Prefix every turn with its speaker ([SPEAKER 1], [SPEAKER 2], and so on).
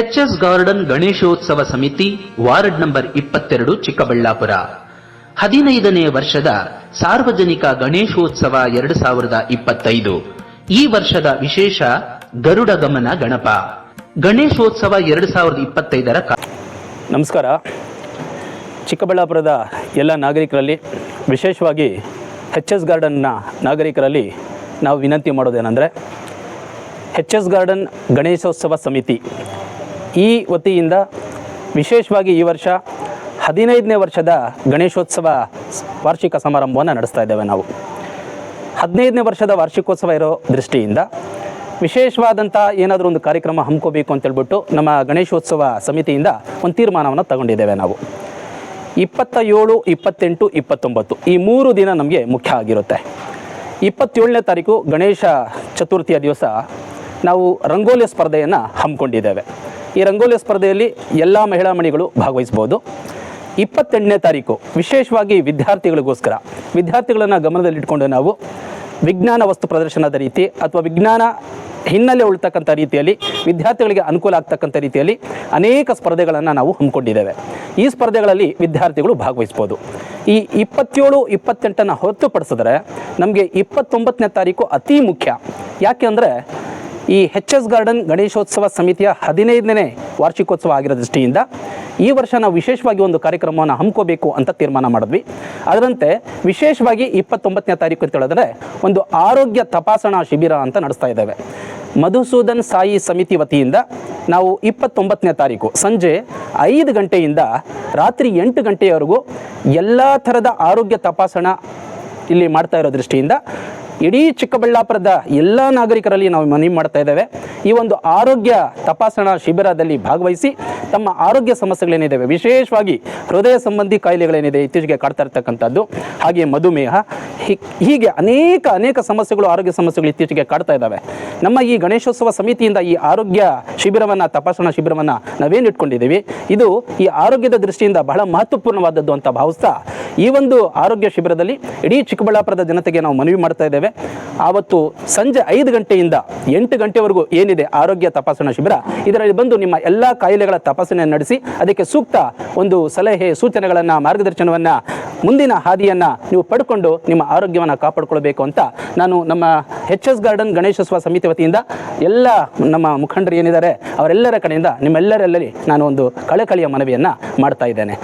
[SPEAKER 1] H S garden Ganeshotsav ಸಮಿತಿ ward number ಇಪ್ಪತ್ತೆರಡು ಚಿಕ್ಕಬಳ್ಳಾಪುರ ಹದಿನೈದನೇ ವರ್ಷದ ಸಾರ್ವಜನಿಕ ಗಣೇಶೋತ್ಸವ ಎರಡು ಸಾವಿರದ ಇಪ್ಪತ್ತೈದು. ಈ ವರ್ಷದ ವಿಶೇಷ ಗರುಡ ಗಮನ ಗಣಪ. ಗಣೇಶೋತ್ಸವ ಎರಡು ಸಾವಿರದ ಇಪ್ಪತ್ತೈದರ
[SPEAKER 2] ನಮಸ್ಕಾರ. ಚಿಕ್ಕಬಳ್ಳಾಪುರದ ಎಲ್ಲ ನಾಗರಿಕರಲ್ಲಿ, ವಿಶೇಷವಾಗಿ ಎಚ್ ಎಸ್ ಗಾರ್ಡನ್ನ ನಾಗರಿಕರಲ್ಲಿ ನಾವು ವಿನಂತಿ ಮಾಡೋದೇನೆಂದರೆ ಎಚ್ ಎಸ್ ಗಾರ್ಡನ್ ಗಣೇಶೋತ್ಸವ ಸಮಿತಿ ಈ ವತಿಯಿಂದ ವಿಶೇಷವಾಗಿ ಈ ವರ್ಷ ಹದಿನೈದನೇ ವರ್ಷದ ಗಣೇಶೋತ್ಸವ ವಾರ್ಷಿಕ ಸಮಾರಂಭವನ್ನು ನಡೆಸ್ತಾ ಇದ್ದೇವೆ ನಾವು. ಹದಿನೈದನೇ ವರ್ಷದ ವಾರ್ಷಿಕೋತ್ಸವ ಇರೋ ದೃಷ್ಟಿಯಿಂದ ವಿಶೇಷವಾದಂಥ ಏನಾದರೂ ಒಂದು ಕಾರ್ಯಕ್ರಮ ಹಮ್ಕೋಬೇಕು ಅಂತೇಳ್ಬಿಟ್ಟು ನಮ್ಮ ಗಣೇಶೋತ್ಸವ ಸಮಿತಿಯಿಂದ ಒಂದು ತೀರ್ಮಾನವನ್ನು ತಗೊಂಡಿದ್ದೇವೆ ನಾವು. ಇಪ್ಪತ್ತ ಏಳು ಇಪ್ಪತ್ತೆಂಟು, ಇಪ್ಪತ್ತೊಂಬತ್ತು ಈ ಮೂರು ದಿನ ನಮಗೆ ಮುಖ್ಯ ಆಗಿರುತ್ತೆ. ಇಪ್ಪತ್ತೇಳನೇ ತಾರೀಕು ಗಣೇಶ ಚತುರ್ಥಿಯ ದಿವಸ ನಾವು ರಂಗೋಲಿ ಸ್ಪರ್ಧೆಯನ್ನು ಹಮ್ಮಿಕೊಂಡಿದ್ದೇವೆ. ಈ ರಂಗೋಲಿ ಸ್ಪರ್ಧೆಯಲ್ಲಿ ಎಲ್ಲ ಮಹಿಳಾ ಮಣಿಗಳು ಭಾಗವಹಿಸ್ಬೋದು ಇಪ್ಪತ್ತೆಂಟನೇ ತಾರೀಕು, ವಿಶೇಷವಾಗಿ ವಿದ್ಯಾರ್ಥಿಗಳಿಗೋಸ್ಕರ. ವಿದ್ಯಾರ್ಥಿಗಳನ್ನು ಗಮನದಲ್ಲಿಟ್ಕೊಂಡು ನಾವು ವಿಜ್ಞಾನ ವಸ್ತು ಪ್ರದರ್ಶನದ ರೀತಿ ಅಥವಾ ವಿಜ್ಞಾನ ಹಿನ್ನೆಲೆ ಉಳ್ತಕ್ಕಂಥ ರೀತಿಯಲ್ಲಿ, ವಿದ್ಯಾರ್ಥಿಗಳಿಗೆ ಅನುಕೂಲ ಆಗ್ತಕ್ಕಂಥ ರೀತಿಯಲ್ಲಿ ಅನೇಕ ಸ್ಪರ್ಧೆಗಳನ್ನು ನಾವು ಹಮ್ಮಿಕೊಂಡಿದ್ದೇವೆ. ಈ ಸ್ಪರ್ಧೆಗಳಲ್ಲಿ ವಿದ್ಯಾರ್ಥಿಗಳು ಭಾಗವಹಿಸ್ಬೋದು ಈ ಇಪ್ಪತ್ತೇಳು, ಇಪ್ಪತ್ತೆಂಟನ್ನು ಹೊರತುಪಡಿಸಿದ್ರೆ ನಮಗೆ ಇಪ್ಪತ್ತೊಂಬತ್ತನೇ ತಾರೀಕು ಅತಿ ಮುಖ್ಯ. ಯಾಕೆ ಅಂದರೆ ಈ ಹೆಚ್ ಎಸ್ ಗಾರ್ಡನ್ ಗಣೇಶೋತ್ಸವ ಸಮಿತಿಯ ಹದಿನೈದನೇ ವಾರ್ಷಿಕೋತ್ಸವ ಆಗಿರೋ ದೃಷ್ಟಿಯಿಂದ ಈ ವರ್ಷ ನಾವು ವಿಶೇಷವಾಗಿ ಒಂದು ಕಾರ್ಯಕ್ರಮವನ್ನು ಹಮ್ಮಿಕೋಬೇಕು ಅಂತ ತೀರ್ಮಾನ ಮಾಡಿದ್ವಿ. ಅದರಂತೆ ವಿಶೇಷವಾಗಿ ಇಪ್ಪತ್ತೊಂಬತ್ತನೇ ತಾರೀಕು ಅಂತ ಹೇಳಿದ್ರೆ ಒಂದು ಆರೋಗ್ಯ ತಪಾಸಣಾ ಶಿಬಿರ ಅಂತ ನಡೆಸ್ತಾ ಇದ್ದೇವೆ. ಮಧುಸೂದನ್ ಸಾಯಿ ಸಮಿತಿ ವತಿಯಿಂದ ನಾವು ಇಪ್ಪತ್ತೊಂಬತ್ತನೇ ತಾರೀಕು ಸಂಜೆ ಐದು ಗಂಟೆಯಿಂದ ರಾತ್ರಿ ಎಂಟು ಗಂಟೆಯವರೆಗೂ ಎಲ್ಲ ಥರದ ಆರೋಗ್ಯ ತಪಾಸಣಾ ಇಲ್ಲಿ ಮಾಡ್ತಾ ಇರೋ ದೃಷ್ಟಿಯಿಂದ ಇಡೀ ಚಿಕ್ಕಬಳ್ಳಾಪುರದ ಎಲ್ಲ ನಾಗರಿಕರಲ್ಲಿ ನಾವು ಮನವಿ ಮಾಡ್ತಾ ಇದ್ದೇವೆ. ಈ ಒಂದು ಆರೋಗ್ಯ ತಪಾಸಣಾ ಶಿಬಿರದಲ್ಲಿ ಭಾಗವಹಿಸಿ ತಮ್ಮ ಆರೋಗ್ಯ ಸಮಸ್ಯೆಗಳೇನಿದ್ದಾವೆ ವಿಶೇಷವಾಗಿ ಹೃದಯ ಸಂಬಂಧಿ ಕಾಯಿಲೆಗಳೇನಿದೆ ಇತ್ತೀಚೆಗೆ ಕಾಡ್ತಾ ಇರ್ತಕ್ಕಂಥದ್ದು, ಹಾಗೆ ಮಧುಮೇಹ ಹೀಗೆ ಅನೇಕ ಅನೇಕ ಸಮಸ್ಯೆಗಳು, ಆರೋಗ್ಯ ಸಮಸ್ಯೆಗಳು ಇತ್ತೀಚೆಗೆ ಕಾಡ್ತಾ ಇದ್ದಾವೆ. ನಮ್ಮ ಈ ಗಣೇಶೋತ್ಸವ ಸಮಿತಿಯಿಂದ ಈ ಆರೋಗ್ಯ ಶಿಬಿರವನ್ನು, ತಪಾಸಣಾ ಶಿಬಿರವನ್ನು ನಾವೇನು ಇಟ್ಕೊಂಡಿದ್ದೀವಿ ಇದು ಈ ಆರೋಗ್ಯದ ದೃಷ್ಟಿಯಿಂದ ಬಹಳ ಮಹತ್ವಪೂರ್ಣವಾದದ್ದು ಅಂತ ಭಾವಿಸ್ತಾ ಈ ಒಂದು ಆರೋಗ್ಯ ಶಿಬಿರದಲ್ಲಿ ಇಡೀ ಚಿಕ್ಕಬಳ್ಳಾಪುರದ ಜನತೆಗೆ ನಾವು ಮನವಿ ಮಾಡ್ತಾ ಇದ್ದೇವೆ. ಆವತ್ತು ಸಂಜೆ ಐದು ಗಂಟೆಯಿಂದ ಎಂಟು ಗಂಟೆವರೆಗೂ ಏನಿದೆ ಆರೋಗ್ಯ ತಪಾಸಣಾ ಶಿಬಿರ, ಇದರಲ್ಲಿ ಬಂದು ನಿಮ್ಮ ಎಲ್ಲ ಕಾಯಿಲೆಗಳ ತಪಾಸಣೆ ನಡೆಸಿ, ಅದಕ್ಕೆ ಸೂಕ್ತ ಒಂದು ಸಲಹೆ ಸೂಚನೆಗಳನ್ನು, ಮಾರ್ಗದರ್ಶನವನ್ನು, ಮುಂದಿನ ಹಾದಿಯನ್ನು ನೀವು ಪಡ್ಕೊಂಡು ನಿಮ್ಮ ಆರೋಗ್ಯವನ್ನು ಕಾಪಾಡಿಕೊಳ್ಬೇಕು ಅಂತ ನಾನು ನಮ್ಮ ಹೆಚ್ ಎಸ್ ಗಾರ್ಡನ್ ಗಣೇಶೋತ್ಸವ ಸಮಿತಿ ವತಿಯಿಂದ ಎಲ್ಲ ನಮ್ಮ ಮುಖಂಡರು ಏನಿದ್ದಾರೆ ಅವರೆಲ್ಲರ ಕಡೆಯಿಂದ ನಿಮ್ಮೆಲ್ಲರಲ್ಲಿ ನಾನು ಒಂದು ಕಳೆಕಳಿಯ ಮನವಿಯನ್ನು ಮಾಡ್ತಾ ಇದ್ದೇನೆ.